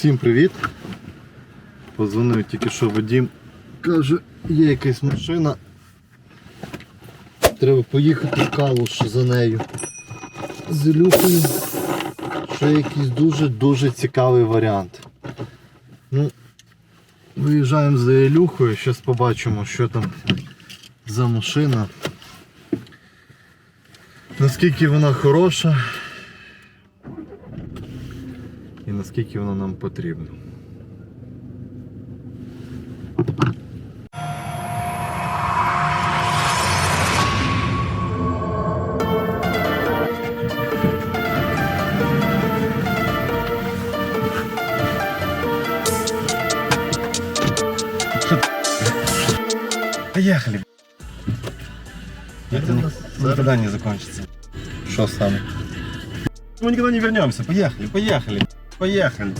Всім привіт. Позвонив тільки що Вадім. Каже, є якась машина. Треба поїхати в Калуш за нею. З Ілюхою. Ще якийсь дуже-дуже цікавий варіант. Ну, виїжджаємо за Ілюхою, зараз побачимо, що там за машина. Наскільки вона хороша наскільки вона нам потрібна. Поехали. Это Это ни- никогда не закончится. Що саме? Мы никогда не вернемся. Поехали, поехали, поехали.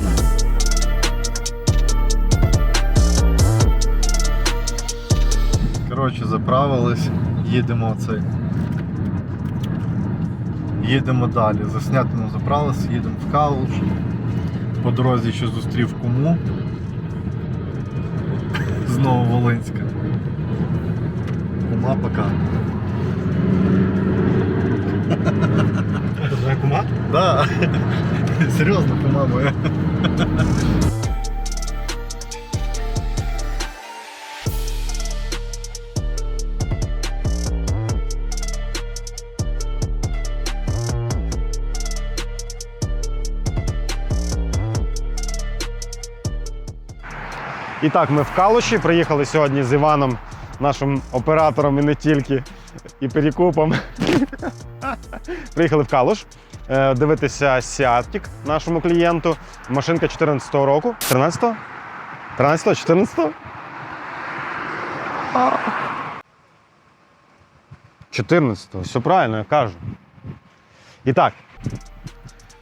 Коротше, заправились, їдемо цей. Їдемо далі. Заснятину заправились, їдемо в Калуш. По дорозі ще зустрів куму. Знову Волинська. Кума пока. Это твоя кума? Да. Серйозно, кума моя. І так, ми в Калуші приїхали сьогодні з Іваном, нашим оператором і не тільки, і перекупом. приїхали в Калуш дивитися Сіаткік нашому клієнту. Машинка 14-го року. 13-го? 13-го? 14-го? 14-го, все правильно, я кажу. І так,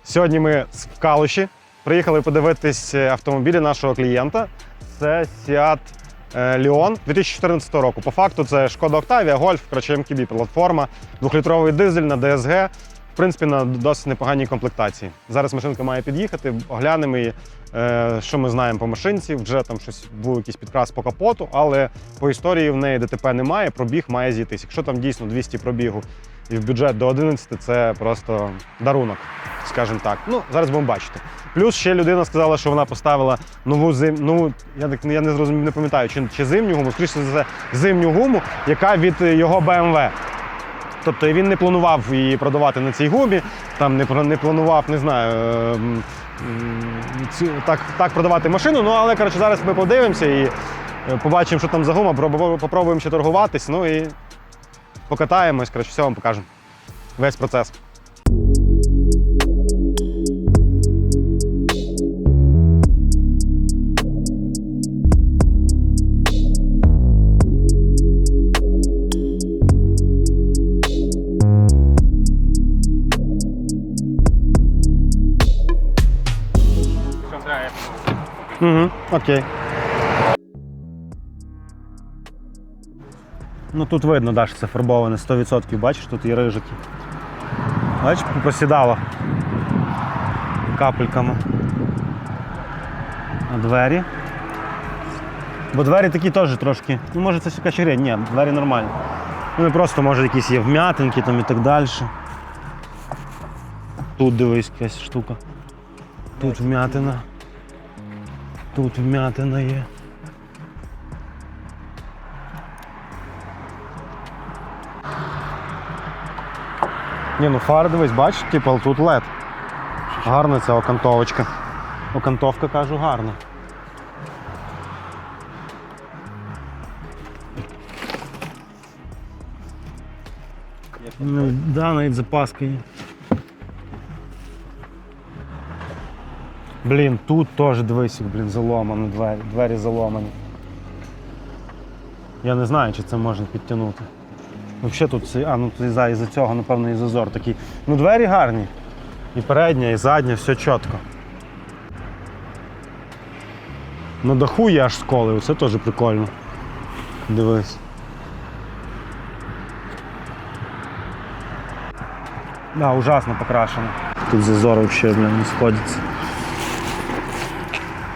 сьогодні ми в Калуші приїхали подивитись автомобілі нашого клієнта. Це Seat е, Leon 2014 року. По факту це Шкода Octavia, Golf, коротше, MQB платформа, двохлітровий дизель на DSG. Принципі, на досить непоганій комплектації. Зараз машинка має під'їхати, оглянемо її. Е, Що ми знаємо по машинці? Вже там щось був якийсь підкрас по капоту, але по історії в неї ДТП немає, пробіг має зійтись. Якщо там дійсно 200 пробігу і в бюджет до 11, це просто дарунок, скажімо так. Ну, зараз будемо бачити. Плюс ще людина сказала, що вона поставила нову зим... ну, я, я не зрозумів, не пам'ятаю, чи, чи зимню гуму, скоріше за все, зимню гуму, яка від його BMW. Тобто він не планував її продавати на цій гумі, там не, не планував, не знаю, е, м, м, цю, так, так продавати машину. Ну, але коротше, зараз ми подивимося і е, побачимо, що там за гума, пробу- попробуємо ще торгуватись, ну і покатаємось, коротше, все вам покажемо. Весь процес. Угу, окей. Ну тут видно, да, що це фарбоване 100%. Бачиш, тут і рижики. Бачиш, посідало капельками. А двері. Бо двері такі теж трошки. Ну, може це якась хрень, ні, двері нормальні. Вони просто, може, якісь є вм'ятинки там і так далі. Тут дивись якась штука. Тут вм'ятина. Тут вм'ятина є. Ні, ну фари дивись, бачиш, типу, тут LED. Гарна ця окантовочка. Окантовка, кажу, гарна. Ну, да, навіть запаска є. Блін, тут теж дивись, блін, заломано двері, двері заломані. Я не знаю, чи це можна підтягнути. Взагалі тут, а ну із-за із цього, напевно, і зазор такий. Ну, двері гарні. І передня, і задня, все чітко. На даху є аж сколи, це теж прикольно. Дивись. Да, ужасно покрашено. Тут зазор взагалі, не сходиться.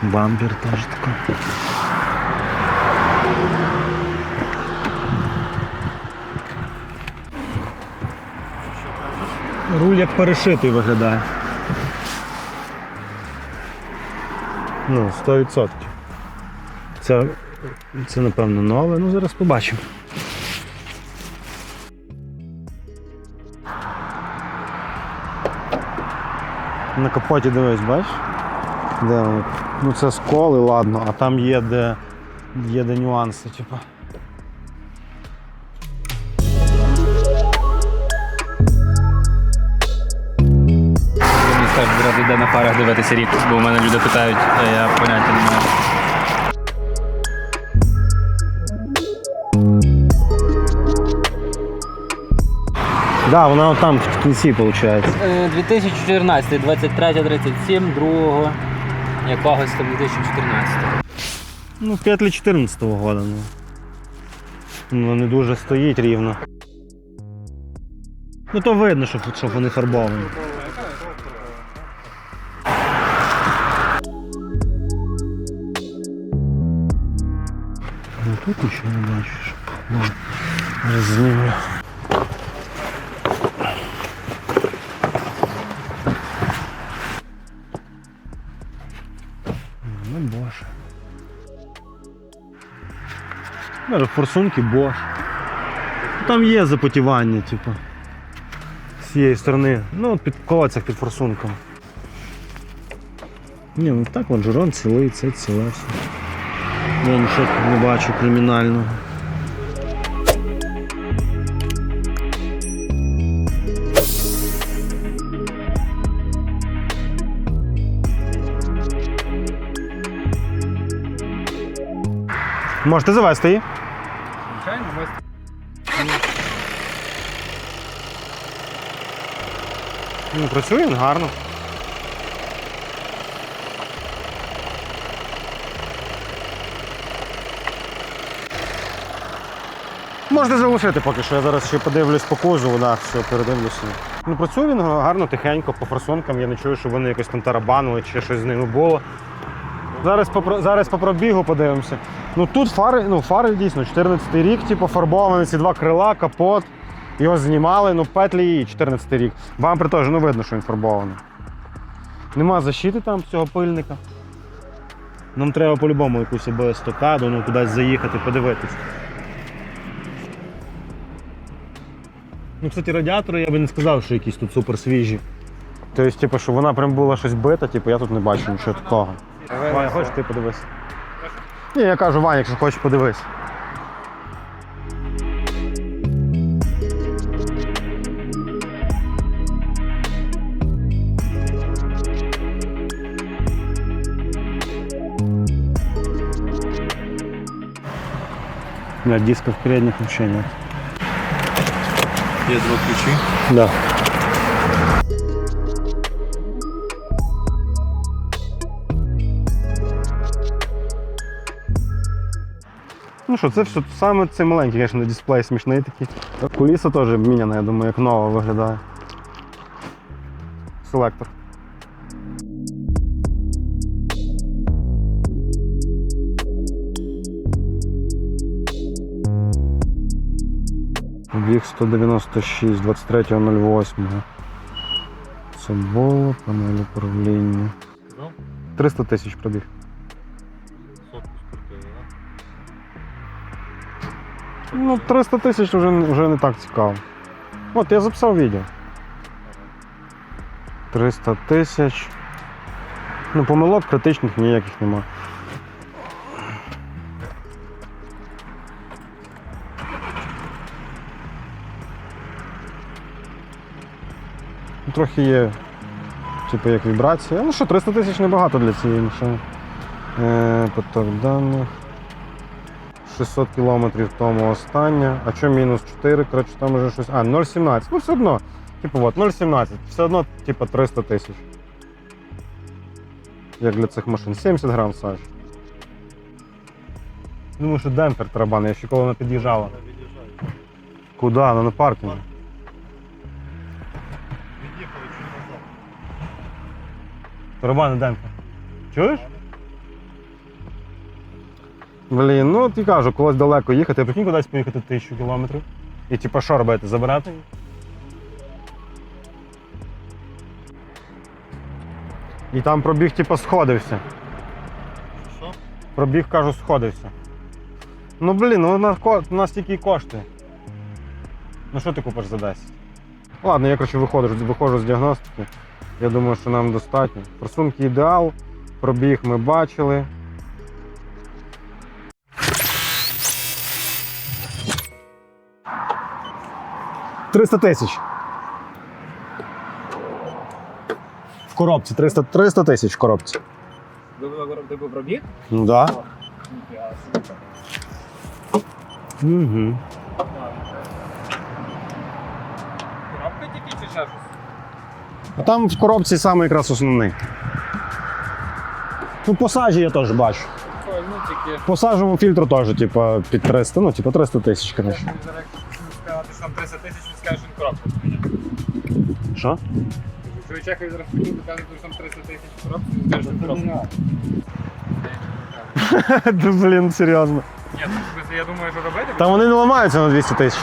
Бампер теж такий. Руль як перешитий виглядає. Ну, 100%. Це, це напевно нове, ну зараз побачимо. На капоті дивись, бачиш? Де воно? Ну це сколи, ладно, а там є де, є де нюанси, типу. Мені скажуть, брати, де на фарах дивитися рік, бо в мене люди питають, а я поняття не маю. Да, вона там в кінці виходить. Е, 2014, 23, 37, другого якогось там 2014. Ну, петлі 14-го года. Ну. Воно не дуже стоїть рівно. Ну то видно, що, що вони фарбовані. Ну тут нічого не бачиш. Ну, форсунки Bosch. Там є запотівання, типу. З цієї сторони. Ну, під колодцях під форсунком. Ні, ну так лонжерон цілий, це ціле все. Я нічого не бачу кримінального. Можете завести її? Ну, працює він гарно. Можете залишити поки що, я зараз ще подивлюсь по кузову, да, все, передивлюся. Ну, працює він гарно, тихенько, по форсункам. Я не чую, що вони якось там тарабанили чи щось з ними було. Зараз по, зараз по пробігу подивимося. Ну тут фари, ну фари дійсно 14 рік, типу, фарбовані, ці два крила, капот. Його знімали, ну петлі і 14 рік. Бампер теж ну видно, що він фарбований. Нема защити там цього пильника. Нам треба по-любому якусь або естакаду, ну кудись заїхати, подивитись. Ну, кстати, радіатори я би не сказав, що якісь тут супер свіжі. Тобто, типу, що вона прям була щось бита, типу, я тут не бачу нічого такого. Ваня, хочеш ти подивись? Ні, я кажу, Ваня, якщо хочеш, подивись. Бля, дисков передних вообще нет. Є два ключі. Да. Ну що, це все саме цей маленький, звісно, дисплей смішний такий. Куліса теж міняна, я думаю, як нова виглядає. Селектор. Біг 196, 23.08. Це було, панель управління. 300 тисяч пробіг. Ну, 300 тисяч вже, вже не так цікаво. От я записав відео. 300 тисяч. Ну, помилок критичних ніяких нема. Трохи є, типу, як вібрація. Ну що, 300 тисяч небагато для цієї машини. Е, поток даних. 600 кілометрів тому остання. А що мінус 4? Коротше, там вже щось. А, 0,17. Ну все одно. Типу, от, 0,17. Все одно, типу, 300 тисяч. Як для цих машин. 70 грам Саш. Думаю, що демпфер тарабан, я ще коли вона під'їжджала. Куди? Ну на паркінгу. Тарабан демпфер. Чуєш? Блін, ну ти кажу, колись далеко їхати, я прикинь кудись поїхати тисячу кілометрів. І типа що робити? Забирати її? І там пробіг, типа, сходився. Що? Пробіг, кажу, сходився. Ну блін, ну на, ко- на стільки і коштує. Ну що ти купиш за 10? Ладно, я коротше виходжу, виходжу з діагностики. Я думаю, що нам достатньо. Форсунки ідеал, пробіг ми бачили. Триста тисяч. В коробці 300 300 тисяч в коробці. Типу пробіг? Ну да. Угу. Коробка тільки чи ще щось? А там в коробці саме якраз основний. Ну, по сажі я теж бачу. Ну тільки. По сажовому фільтру теж, типа, під 300, ну, типа 300 тисяч, звісно. сказати, що там 300 тисяч, він скаже, що він коробку. Що? Якщо ви чекаєте зараз хотів, то кажуть, що там 300 тисяч в коробці, він скаже, що він коробку. Блін, серйозно. Ні, ну, я думаю, що робити. Та вони не ламаються на 200 тисяч.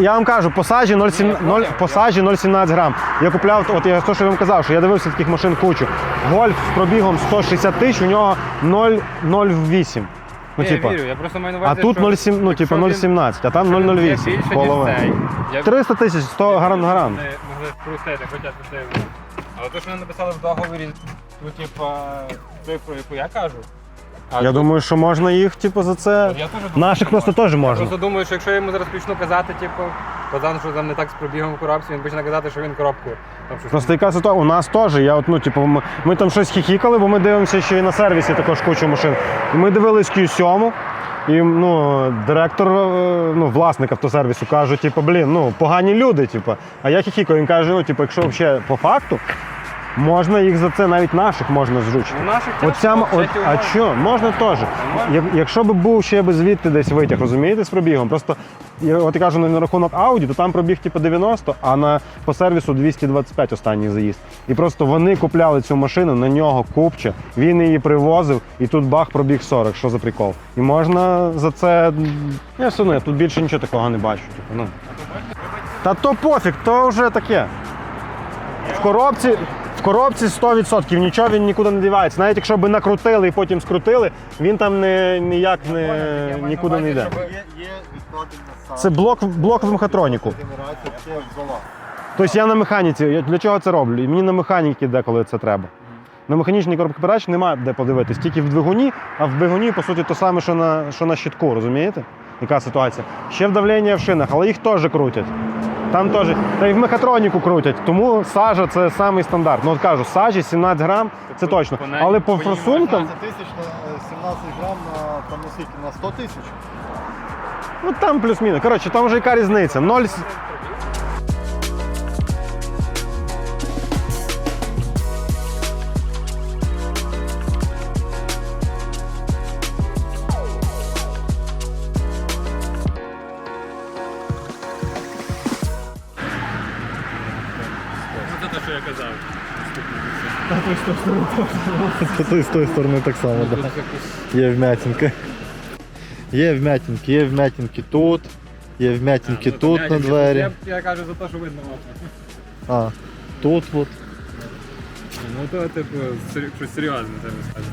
Я вам кажу, по сажі 0,7 0, по сажі 0,17 грам. Я купляв, от я то, що я вам казав, що я дивився таких машин кучу. Гольф з пробігом 160 тисяч, у нього 0,08. Ну, я типа. вірю, я просто маю на А тут що 0,7, ну, типа він- 0,17, а там якщо він є 0,08. більше, ніж половина. цей, я 300 тисяч, 100 гарант гарант. Не могли спростити, хоча б це. Але те, що вони написали в договорі, ну, типа, цифру, яку я кажу. А Я думаю, що можна їх, типу, за це. я теж думаю, Наших що просто можна. теж Я можна. просто думаю, що якщо я йому зараз почну казати, типу, пацан, що там не так з пробігом в коробці, він почне казати, що він коробку. Там Просто яка ситуація? У нас теж. Я от, ну, типу, ми, ми там щось хіхікали, бо ми дивимося ще і на сервісі також кучу машин. І ми дивились Q7, і ну, директор, е, ну, власник автосервісу каже, типу, блін, ну, погані люди, типу. А я хіхікаю, він каже, ну, типу, якщо взагалі по факту, можна їх за це, навіть наших можна зручити. Ну, наших От теж, ця, м- ну, от, а можна. що, можна теж. Як, якщо б був ще б звідти десь витяг, розумієте, з пробігом. Просто я, от я кажу на рахунок Audi, то там пробіг типу 90, а на по сервісу 225 останній заїзд. І просто вони купляли цю машину, на нього купче, він її привозив, і тут бах пробіг 40. Що за прикол? І можна за це. Я все одно, я тут більше нічого такого не бачу. Типу, ну. Та то пофіг, то вже таке. В коробці, в коробці 100%, нічого він нікуди не дівається. Навіть якщо б накрутили і потім скрутили, він там не, ніяк не, нікуди не йде. Це блок, блок в мехатроніку. Тобто я на механіці, я для чого це роблю? І мені на механіки деколи це треба. На механічній коробці передач немає де подивитись, тільки в двигуні, а в двигуні, по суті, те саме, що на, що на щитку, розумієте? Яка ситуація? Ще в давлення в шинах, але їх теж крутять. Там теж, та й в мехатроніку крутять, тому сажа це самий стандарт. Ну от кажу, сажі 17 грам, це точно. по Але по по форсункам, 15 тисяч на е, 17 грам на, там, на скільки? На 100 тисяч? ну там плюс-мінус. Коротше, там вже яка різниця. 0, з тої сторони так само, так. Є вмятинки. Є вмятинки, є вмятинки тут, є вмятинки Ну, тут на двері. Я, кажу за те, що видно окна. А, тут от. Ну то, типу, щось серйозне треба сказати.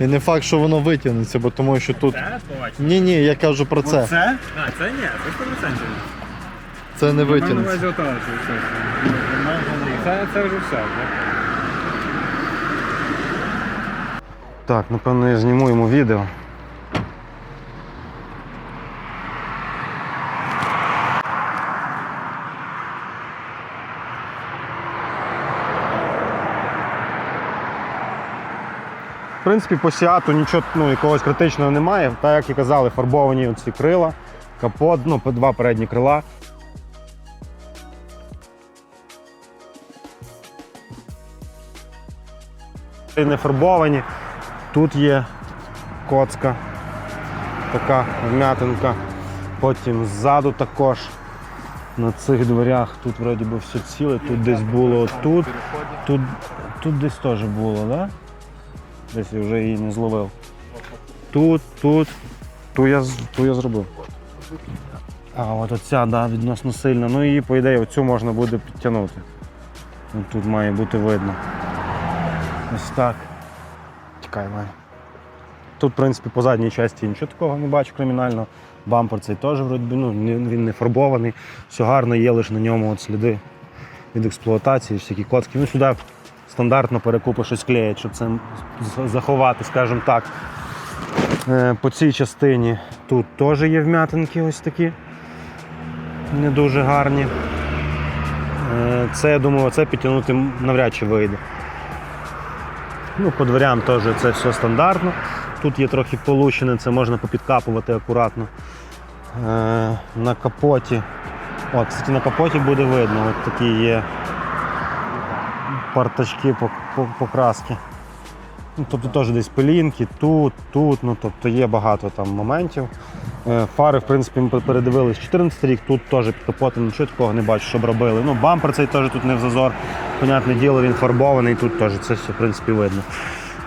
І не факт, що воно витягнеться, бо тому що тут. Це точно. Ні, ні, я кажу про це. Це? А, це ні, це 100%. Це не витягнеться. Це, це вже все, так? Так, напевно, я зніму йому відео. В принципі, по сіату нічого ну, якогось критичного немає. Так як і казали, фарбовані ці крила, капот, ну, два передні крила. Не фарбовані. Тут є коцка, така вм'ятинка. Потім ззаду також на цих дверях. Тут вроді би все ціле, тут десь було тут. Тут, тут десь теж було. Да? Десь я вже її не зловив. тут, тут. Ту я, ту я зробив. А от оця, да, відносно сильна. Ну її, по ідеї, оцю можна буде підтягнути. Тут має бути видно. Ось так. Ваня. Тут, в принципі, по задній часті нічого такого не бачу кримінального. Бампер цей теж вроді, ну, він не фарбований, все гарно, є лише на ньому от сліди від експлуатації, всякі коцки. Ну, сюди стандартно перекупи щось клеять, щоб це заховати, скажімо так. Е, По цій частині тут теж є вм'ятинки ось такі. Не дуже гарні. Е, Це, я думаю, це підтягнути навряд чи вийде. Ну, по дверям теж це все стандартно. Тут є трохи полущене, це можна попідкапувати акуратно. Е, на капоті. О, кстати, на капоті буде видно, от такі є по, покраски. Ну, тобто теж десь пилінки, тут, тут, ну тобто є багато там моментів. Е, Фари, в принципі, ми передивились 14 рік, тут теж під капотом нічого такого не бачу, щоб робили. Ну, бампер цей теж тут не в зазор. Понятне діло, він фарбований, тут теж це все в принципі видно.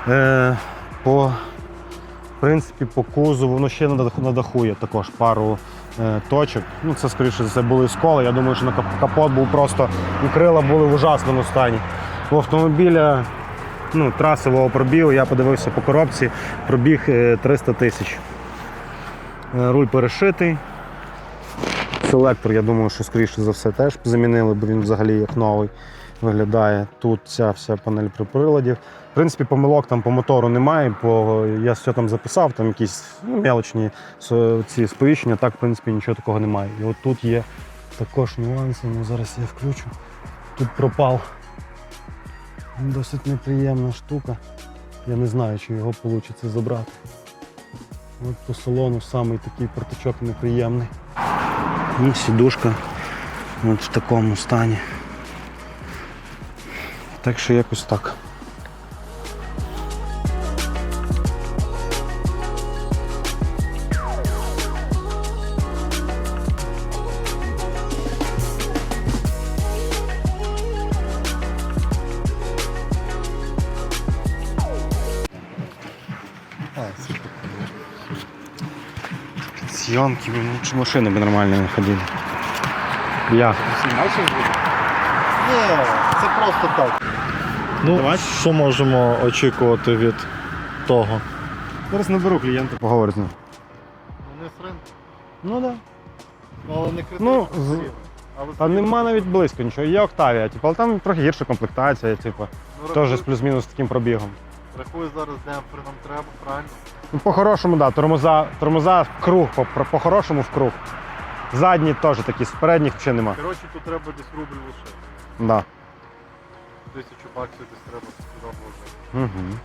Е, по, в принципі, по кузову, ну ще на даху, на даху є також пару е, точок. Ну, це, скоріше за все, були сколи. Я думаю, що на капот був просто і крила були в ужасному стані. У автомобіля ну, трасового пробігу, я подивився по коробці, пробіг е, 300 тисяч. Е, Руль перешитий. Селектор, я думаю, що скоріше за все теж замінили, бо він взагалі як новий виглядає. Тут ця вся панель при приладів. В принципі, помилок там по мотору немає, бо я все там записав, там якісь ну, мелочні ці сповіщення, так в принципі нічого такого немає. І от тут є також нюанси, ну зараз я включу. Тут пропав. Досить неприємна штука. Я не знаю, чи його вийде забрати. От по салону самий такий протичок неприємний. І сідушка от в такому стані. Так що якось так. Зйомки, ну, чи машини би нормально не ходили. Я. Ні, це просто так. Ну, Давай. що можемо очікувати від того? Зараз наберу клієнта, поговорю з ним. Вони з ринку, Ну так. але не критично. Ну, з- Та нема навіть близько нічого. Є Октавія, типу, але там трохи гірша комплектація, типу, теж з плюс-мінус таким пробігом. Рахуй зараз демпфер нам треба, правильно? Ну, по-хорошому, так, да, тормоза, тормоза в круг, по- по- по-хорошому в круг. Задні теж такі, з передніх взагалі нема. Коротше, тут треба десь рубль лише. Да. Тисячу баксів десь треба сюди вложити. Угу.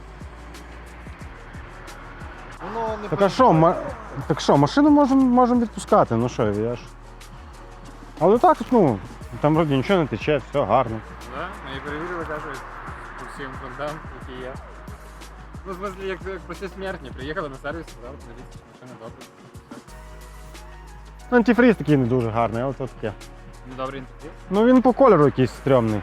Воно не Так а що, ма... так що, машину можемо можем відпускати, ну що, я ж. Але так, ну, там вроді нічого не тече, все гарно. Да? Ми її перевірили, кажуть, по всім фронтам, які є. Ну, в смысле, як, як прості смертні, приїхали на сервіс, сказали, подивіться, машина добре. Ну, Антифріз такий не дуже гарний, але то таке. Ну, добрий інтерв'ю. Ну він по кольору якийсь стрьомний.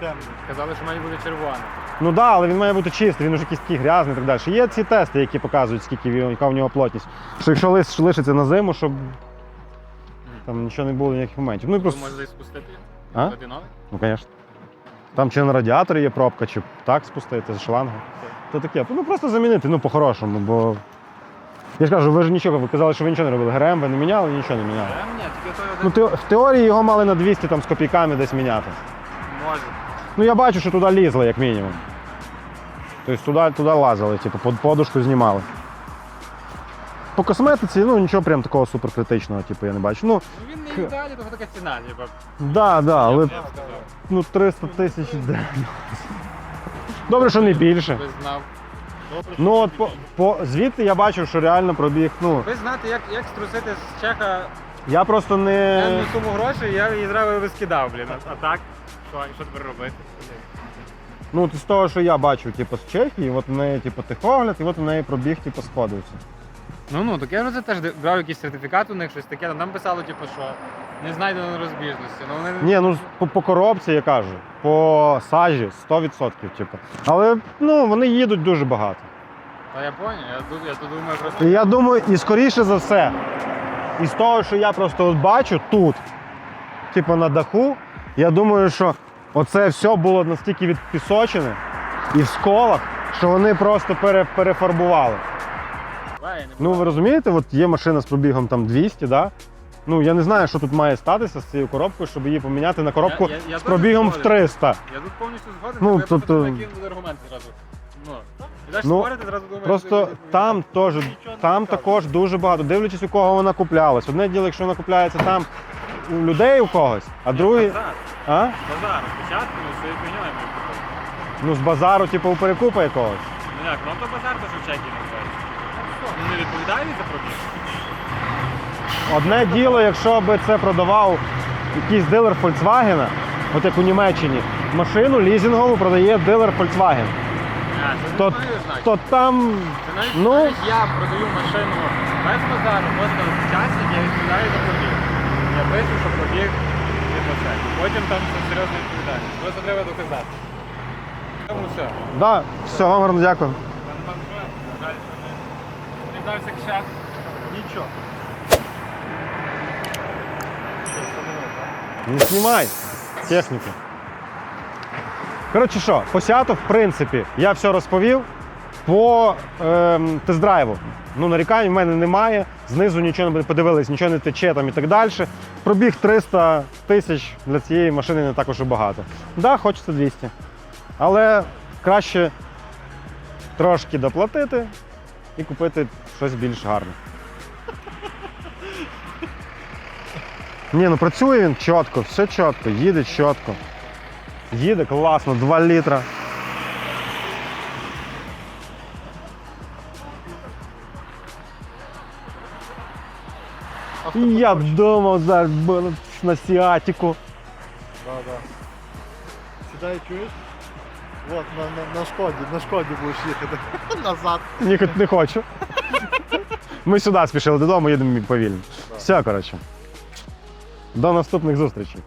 темний. Казали, що має бути червона. Ну так, да, але він має бути чистий, він уже якийсь такий грязний і так далі. Є ці тести, які показують, скільки він, яка в нього плотність. Що якщо лис лишиться на зиму, щоб там нічого не було ніяких моментів. Ну і Ви просто. можете спустити? А? Новий? Ну, звісно. Там чи на радіаторі є пробка, чи так спустити з шлангу. То таке. Ну просто замінити, ну по-хорошому, бо. Я ж кажу, ви ж нічого, ви казали, що ви нічого не робили. ГРМ ви не міняли, нічого не міняли. Та ні, тільки той Ну, один те- в теорії його мали на 200 там, з копійками десь міняти. може. Ну я бачу, що туди лізли, як мінімум. Тобто туди, туди лазили, типу, под- подушку знімали. По косметиці, ну нічого прям такого суперкритичного, типу, я не бачу. Ну, Ну він не ідеальний, то така ціна, типа. да, да, але Я б сказав. ну, 300 тисяч. де. Добре, що не більше. Ви знав. Ну от по, по звідти я бачив, що реально пробіг. Ну Ви знаєте, як, як струсити з чеха я просто не. енну суму грошей, я її зразу вискидав, блін. А, а так? Що, і що тепер робити? Ну, з того, що я бачив, типу, з Чехії, от в неї, типу, тихогляд, і от в неї пробіг, типу, сходився. Ну ну, так я вже це теж брав якийсь сертифікат у них, щось таке, там писало, типу, що не знайдено розбіжності. Ну, вони... Ні, ну по, по коробці я кажу, по сажі 100%, типу. Але ну, вони їдуть дуже багато. Та я понял, я я тут думаю просто. І я думаю, і скоріше за все, із того, що я просто от бачу тут, типу на даху, я думаю, що оце все було настільки відпісочене і в сколах, що вони просто пере, перефарбували. Давай, я не Ну ви розумієте, от є машина з пробігом там 200, да? Ну я не знаю, що тут має статися з цією коробкою, щоб її поміняти на коробку Я- я- я з теж пробігом в згоден. 300. Я тут повністю згоден, Ну, ну, я тобто- просто накинув аргументи зразу. Ну, і далі Ну, спорити, зразу думаєш, Просто там теж там також дуже багато, дивлячись у кого вона куплялась. Одне діло, якщо вона купляється там у людей у когось, а другий. Базар, А? базар, спочатку, ну, все ми. Ну з базару, типу, у перекупа якогось. Ну як, ну то базар теж в чекі називається. Не відповідає за пробіг? Одне діло, якщо би це продавав якийсь дилер Volkswagen, от як у Німеччині, машину лізингову продає дилер Volkswagen. А, це То, має значення. то там, Це навіть, ну- навіть я продаю машину без базару, просто часник, я відповідаю за пробіг. Я пишу, що пробіг типу це. Потім там це серйозна відповідальність. Просто треба доказати. Тому все. да, все, вам гарно дякую. Не вдався кшак. Нічого. Не знімай техніку. Коротше що, по сяту, в принципі, я все розповів. По ем, тест-драйву. Ну, нарікань в мене немає. Знизу нічого не подивились, нічого не тече там і так далі. Пробіг 300 тисяч для цієї машини не також і багато. Так, да, хочеться 200. Але краще трошки доплатити і купити щось більш гарне. Ні, ну працює він чітко, все чітко, їде чітко. Їде класно, 2 літра. Я думав зараз було на сіатіку. Да, да. Сідай, чуєш? От, на, на, на шкоді, на шкоді будеш їхати. Назад. Ні, не хочу. Ми сюди спішили додому, їдемо повільно. Все, коротше. До наступних зустрічей.